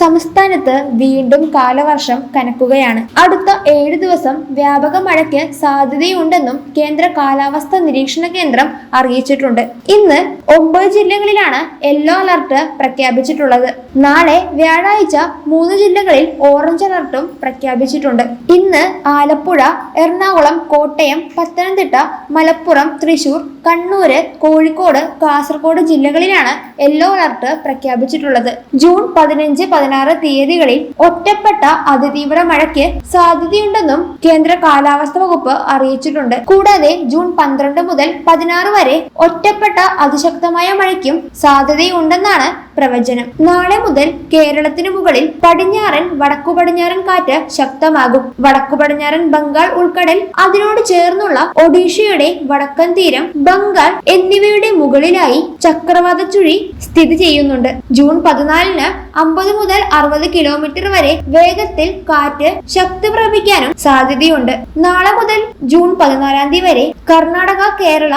സംസ്ഥാനത്ത് വീണ്ടും കാലവർഷം കനക്കുകയാണ്. അടുത്ത ഏഴ് ദിവസം വ്യാപക മഴയ്ക്ക് സാധ്യതയുണ്ടെന്നും കേന്ദ്ര കാലാവസ്ഥ നിരീക്ഷണ കേന്ദ്രം അറിയിച്ചിട്ടുണ്ട്. ഇന്ന് ഒമ്പത് ജില്ലകളിലാണ് യെല്ലോ അലർട്ട് പ്രഖ്യാപിച്ചിട്ടുള്ളത്. നാളെ വ്യാഴാഴ്ച മൂന്ന് ജില്ലകളിൽ ഓറഞ്ച് അലർട്ടും പ്രഖ്യാപിച്ചിട്ടുണ്ട്. ഇന്ന് ആലപ്പുഴ എറണാകുളം കോട്ടയം പത്തനംതിട്ട മലപ്പുറം തൃശൂർ കണ്ണൂര് കോഴിക്കോട് കാസർഗോഡ് ജില്ലകളിലാണ് യെല്ലോ അലർട്ട് പ്രഖ്യാപിച്ചിട്ടുള്ളത്. ജൂൺ പതിനഞ്ച് പതിനാറ് തീയതികളിൽ ഒറ്റപ്പെട്ട അതിതീവ്ര മഴയ്ക്ക് സാധ്യതയുണ്ടെന്നും കേന്ദ്ര കാലാവസ്ഥ വകുപ്പ് അറിയിച്ചിട്ടുണ്ട്. കൂടാതെ ജൂൺ പന്ത്രണ്ട് മുതൽ പതിനാറ് വരെ ഒറ്റപ്പെട്ട അതിശക്തമായ മഴയ്ക്കും സാധ്യതയുണ്ടെന്നാണ് പ്രവചനം. നാളെ മുതൽ കേരളത്തിനു മുകളിൽ പടിഞ്ഞാറൻ വടക്കു പടിഞ്ഞാറൻ കാറ്റ് ശക്തമാകും. വടക്കു പടിഞ്ഞാറൻ ബംഗാൾ ഉൾക്കടൽ അതിനോട് ചേർന്നുള്ള ഒഡീഷയുടെ വടക്കൻ തീരം ബംഗാൾ എന്നിവയുടെ മുകളിലായി ചക്രവാത ചുഴി സ്ഥിതി ചെയ്യുന്നുണ്ട്. ജൂൺ പതിനാലിന് അമ്പത് മുതൽ അറുപത് കിലോമീറ്റർ വരെ വേഗത്തിൽ കാറ്റ് ശക്തി പ്രാപിക്കാനും സാധ്യതയുണ്ട്. നാളെ മുതൽ ജൂൺ പതിനാലാം തീയതി വരെ കർണാടക കേരള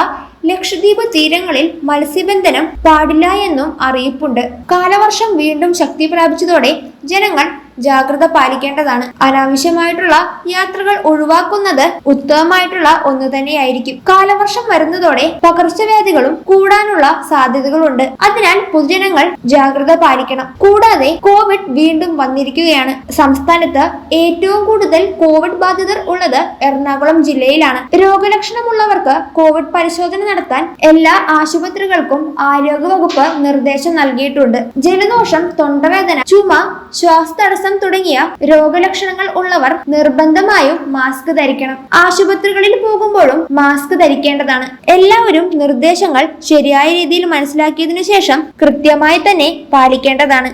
ലക്ഷദ്വീപ് തീരങ്ങളിൽ മത്സ്യബന്ധനം പാടില്ല എന്നും അറിയിപ്പുണ്ട്. കാലവർഷം വീണ്ടും ശക്തി പ്രാപിച്ചതോടെ ജനങ്ങൾ ജാഗ്രത പാലിക്കേണ്ടതാണ്. അനാവശ്യമായിട്ടുള്ള യാത്രകൾ ഒഴിവാക്കുന്നത് ഉത്തമമായിട്ടുള്ള ഒന്ന് തന്നെയായിരിക്കും. കാലവർഷം വരുന്നതോടെ പകർച്ചവ്യാധികളും കൂടാനുള്ള സാധ്യതകളുണ്ട്. അതിനാൽ പൊതുജനങ്ങൾ ജാഗ്രത പാലിക്കണം. കൂടാതെ കോവിഡ് വീണ്ടും വന്നിരിക്കുകയാണ്. സംസ്ഥാനത്ത് ഏറ്റവും കൂടുതൽ കോവിഡ് ബാധിതർ ഉള്ളത് എറണാകുളം ജില്ലയിലാണ്. രോഗലക്ഷണമുള്ളവർക്ക് കോവിഡ് പരിശോധന നടത്താൻ എല്ലാ ആശുപത്രികൾക്കും ആരോഗ്യവകുപ്പ് നിർദ്ദേശം നൽകിയിട്ടുണ്ട്. ജലദോഷം തൊണ്ടവേദന ചുമ ശ്വാസതടസ്സം തുടങ്ങിയ രോഗലക്ഷണങ്ങൾ ഉള്ളവർ നിർബന്ധമായും മാസ്ക് ധരിക്കണം. ആശുപത്രികളിൽ പോകുമ്പോഴും മാസ്ക് ധരിക്കേണ്ടതാണ്. എല്ലാവരും നിർദ്ദേശങ്ങൾ ശരിയായ രീതിയിൽ മനസ്സിലാക്കിയതിനു ശേഷം കൃത്യമായി തന്നെ പാലിക്കേണ്ടതാണ്.